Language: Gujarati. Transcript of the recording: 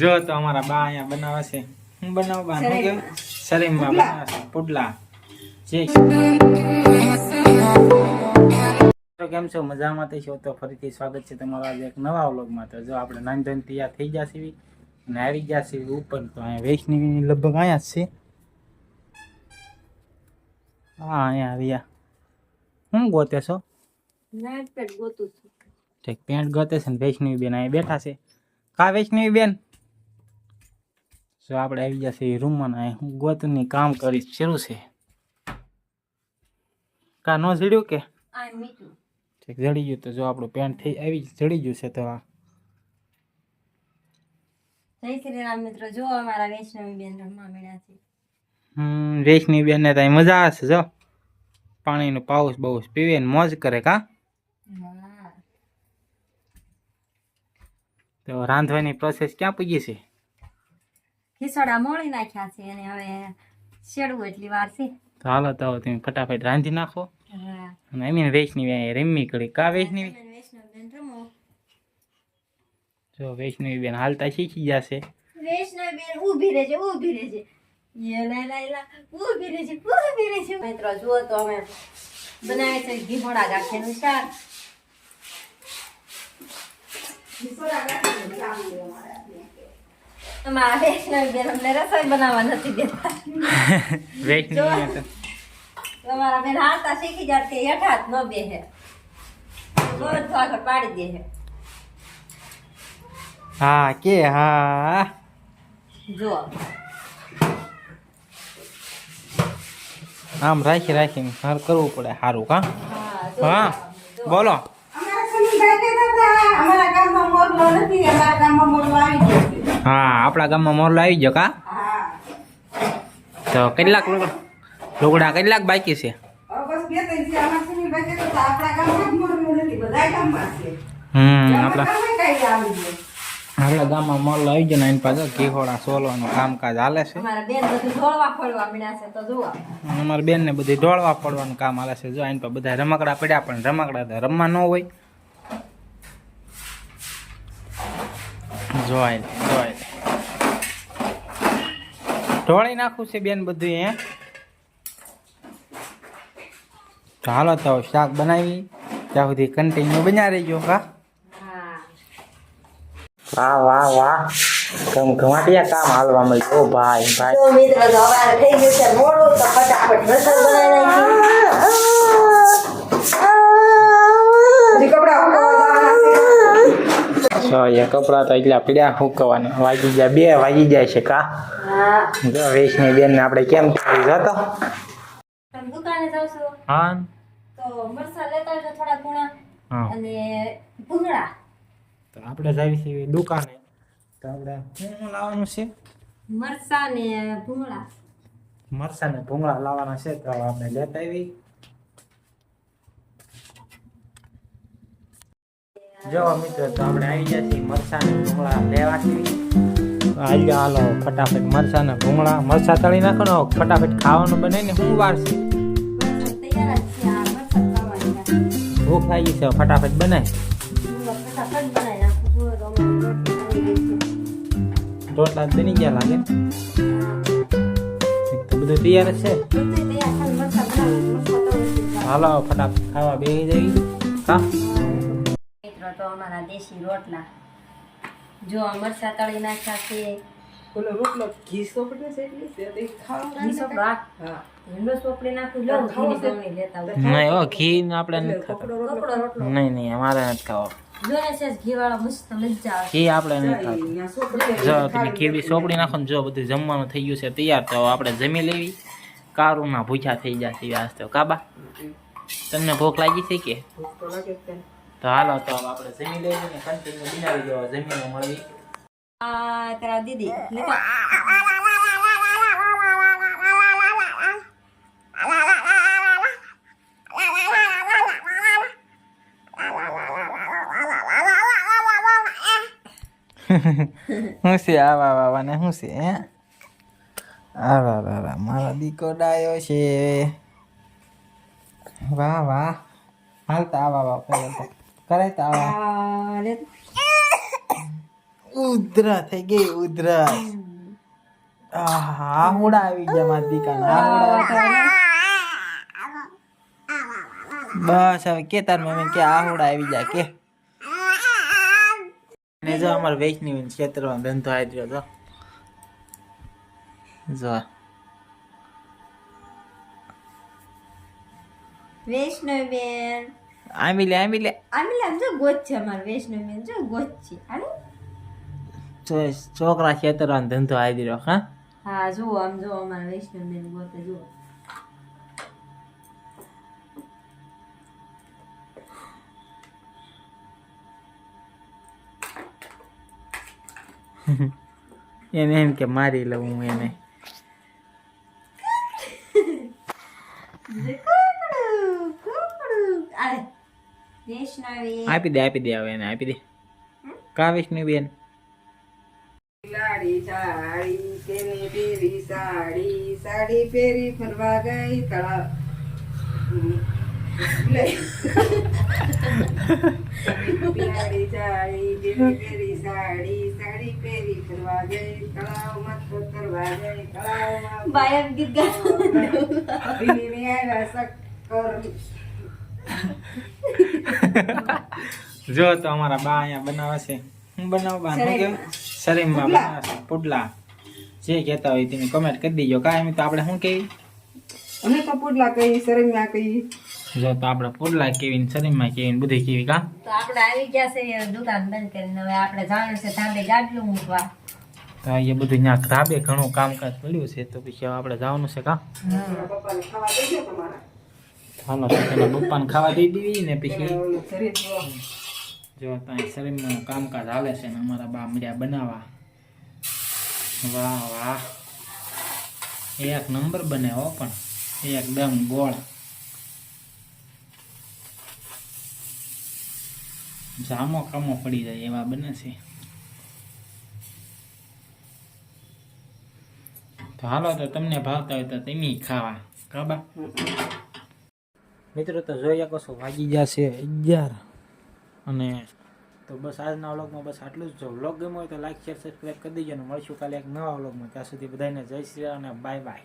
જો તો અમારા બા અહીંયા બનાવે છે. હું બનાવું બા? હું કેવું? શરીરમાં બનાવે છે. પુડલા. જે કેમ છો? મજામાં થઈ છો? તો ફરીથી સ્વાગત છે તમારા આજે એક નવા વ્લોગમાં. તો જો આપણે નાની ધોઈને તૈયાર થઈ છીએ. અને આવી છીએ ઉપર. તો અહીંયા વૈષ્ણવી લગભગ અહીંયા જ છે. હા અહીંયા આવ્યા. હું ગોતું છું? ઠીક પેન્ટ ગોતે છે ને વૈષ્ણવી બેન અહીંયા બેઠા છે. કા વૈષ્ણવી બેન જો આપણે આવી ગયા છીએ રૂમમાં ને હું ગોતની કામ કરીશ. શરૂ છે? કા ન જડ્યું કે? આ જડી ગયું તો જો આપણું પેન્ટ થઈ આવી જડી ગયું છે તો આ. જય શ્રી રામ મિત્રો જો અમારા વૈષ્ણવી બેન રમવા મળ્યા છે. હમ વૈષ્ણવી બેન ને ત્યાં મજા આવશે જો. પાણીનું પાઉસ બાઉસ પીવે ને મોજ કરે કા? તો રાંધવાની પ્રોસેસ ક્યાં પૂગી છે? ખીસોડા મોળી નાખ્યા છે અને હવે શેડવું એટલી વાર છે. તો હાલો તો હવે તમે ફટાફટ રાંધી નાખો. હા. અને એમીને વૈષ્ણવી અહીંયા રમી કરી કા વૈષ્ણવી વૈષ્ણવ બેન રમો. જો વૈષ્ણવી બેન હાલતા શીખી જશે વૈષ્ણવ બેન ઊભી રહેજે ઊભી રહેજે. યે લા લા લા ઊભી રહેજે ઊભી રહેજે. મિત્રો જુઓ તો અમે બનાવે છે ઘીમોડા ગાંઠિયાનું શાક. અમારા વૈષ્ણવ બેન અમને રસોઈ બનાવવા નથી દેતા વૈષ્ણવી તો તમારા બેન હાલતા શીખી જાય તે યથાર્થ ન બેહે રોજ આગળ પાડી દે છે હા કે હા જો આમ રાખી રાખીને ઘર કરવું પડે સારું કા હા જો હા બોલો અમારા ગામમાં મોરલો નથી અમારા ગામમાં મોરલો આવી ગયો છે. હા આપણા ગામમાં મોરલો આવી ગયો કા? તો કેટલાક લુગડા લુગડા કેટલાક બાકી છે? હવે બસ બે ત્રણ છે અમારા સુની બાકી તો આપણા ગામમાં જ મોરલો નથી બધા ગામમાં છે. હમ આપણા આપણા ગામમાં કાંઈ આવી ગયો. મોરલો આવી ગયો ને એની પાસે ઘીહોળા સોલવાનું કામકાજ હાલે છે. અમારા બેન બધું ઢોળવા ફળવા મળ્યા છે તો જુઓ. અને અમારા બેનને બધી ઢોળવા પડવાનું કામ હાલે છે. જો એની પાસે બધા રમકડા પડ્યા પણ રમકડા તો રમવા ન હોય. જોવાય લે. ઢોળી નાખવું છે બેન બધું એ. તો હાલો તો શાક બનાવી. ત્યાં સુધી કન્ટિન્યુ બન્યા રહી ગયો કા વાહ વાહ વાહ. કમ ઘમાટિયા કામ હાલવા મળ્યું. ઓ ભાઈ ભાઈ. તો મિત્ર સવાર થઈ ગયું છે મોડું તો ફટાફટ રસોઈ બનાવી નાખી કપડાં સુકવવા જવાના એ કપડા તો એટલા પીડ્યા હુકવાના. વાગી ગયા બે વાગી જાય છે કા? જો વૈષ્ણવી બેન ને આપણે કેમ કરી જતો તમે દુકાને જાવ છો? હા. તો મરસા લેતા આવજો થોડા ગુણા હા. અને ભૂંગળા. તો આપણે જાવી છીએ દુકાને. તો આપણે શું શું લાવવાનું છે? મરસા ને ભૂંગળા. મરસા ને ભૂંગળા લાવવાના છે તો આપણે લેતા આવી જો મિત્રો તો આપણે આવી ગયા છીએ મરસા ને ભૂંગળા લેવા છીએ હાલો હાલો, ફટાફટ મરચાના ભૂંગળા મરચા તળી નાખો ફટાફટ ખાવાનું બને શું વાર છે? ભૂખ લાગી છે, ફટાફટ બનાય. રોટલી આવી બની ગયા લાગે. બધું તૈયાર છે? હાલો, ફટાફટ ખાવા બેસી જઈ કા તો અમારા દેશી રોટલા. જો અમર મરસા તળી ઓલો રોટલો ઘી સોપડે છે એટલે છે તો ઈ ઘી સોપડા હા. હિંડો સોપડી નાખું લઉં ઘીની ગરણી લેતા. નહીં ઓ ઘી ને આપણે નથી ખાતા. કપડો રોટલો નહીં નહીં અમારે નથી ખાવો. જોને છે ઘી વાળો મસ્ત મજા આવે. ઘી આપણે નથી ખાતું. જો તમે ખીરડી સોપડી નાખો ને જો બધું જમવાનું થઈ ગયું છે તૈયાર તો આપણે જમી લેવી. કારુના ભૂખ્યા થઈ જશે આજ તો. કાબા તમને ભૂખ લાગી છે કે? ભૂખ તો લાગે છે. તો હાલો તો આપણે જમી લઈએ ને કન્ટિન્યુ બનાવી દેવા જમીને મળવી આ તારા દીદી શું છે? આવા વા ને શું છે હે? આવા વાવા મારો દીકો ડાયો છે. વાહ વાહ. હાલતા આવા વા તો. કરાય તો આવા. ઉધરા થઈ ગઈ ઉધરા. આહા હુડા આવી ગયા મારા દીકાના. બસ હવે કે તાર મમ્મી કે આહુડા આવી જાય કે. ને જો અમાર વૈષ્ણવી ક્ષેત્રમાં ધંધો આવી રહ્યો જો. જો. વૈષ્ણવબેન આમી લે આમી લે આમ જો ગોચ છે અમાર વૈષ્ણવબેન જો ગોચ છે. હાલો. તો છોકરા ક્ષેત્રમાં ધંધો આવી રહ્યો હા? હા જો આમ જો અમાર વૈષ્ણવબેન ગોત જો એને એમ કે મારી લઉં હું એને. આપી દે આપી દે હવે એને આપી દે. કા વિષ્ણુ બેન? લાડી સાડી તેને સાડી સાડી પહેરી ફરવા ગઈ તળાવ. લાડી સાડી તેને પહેરી સાડી સાડી પહેરી ફરવા ગઈ તળાવમાં તો ગઈ ગીત જો તો અમારા બા અહીંયા બનાવે છે. હું બનાવું બા? શું કેવું? શરીરમાં બનાવે છે. પુડલા. જે કહેતા હોય તમે કમેન્ટ કરી દેજો. કાંઈ તો આપણે શું કહીએ? અમે તો પુડલા કહી સરંગા કહીએ. જો તો આપણે પુડલા કેવી ને શરીરમાં કેવી ને બધી કેવી કા? તો આપણે આવી ગયા છે દુકાન બંધ કરીને. હવે આપણે જવાનું છે ધાબે ગાડલું મૂકવા. તો એ બધું ત્યાં ધાબે ઘણું કામકાજ પડ્યું છે તો પછી આપણે જવાનું છે કા પપ્પાને ખાવા દેજો તમારા હાલો પેલા પપ્પાને ખાવા દઈ દેવી ને પછી. જો ત્યાં શરીરનું કામકાજ હાલે છે ને અમારા બા મળ્યા બનાવવા. વાહ વાહ. એક નંબર બને હો પણ. એકદમ ગોળ. જામો કામો પડી જાય એવા બને છે. તો હાલો તો તમને ભાવતા હોય તો તમે ખાવા. કાબા મિત્રો, તો જોઈ શકો છો, વાગી જશે અગિયાર. અને તો બસ આજના વ્લોગમાં બસ આટલું જ. જો વ્લોગ ગમ્યો હોય તો લાઈક શેર સબસ્ક્રાઈબ કરી દેજો અને મળશું કાલે એક નવા વ્લોગમાં. ત્યાં સુધી બધાને જય શ્રી અને બાય બાય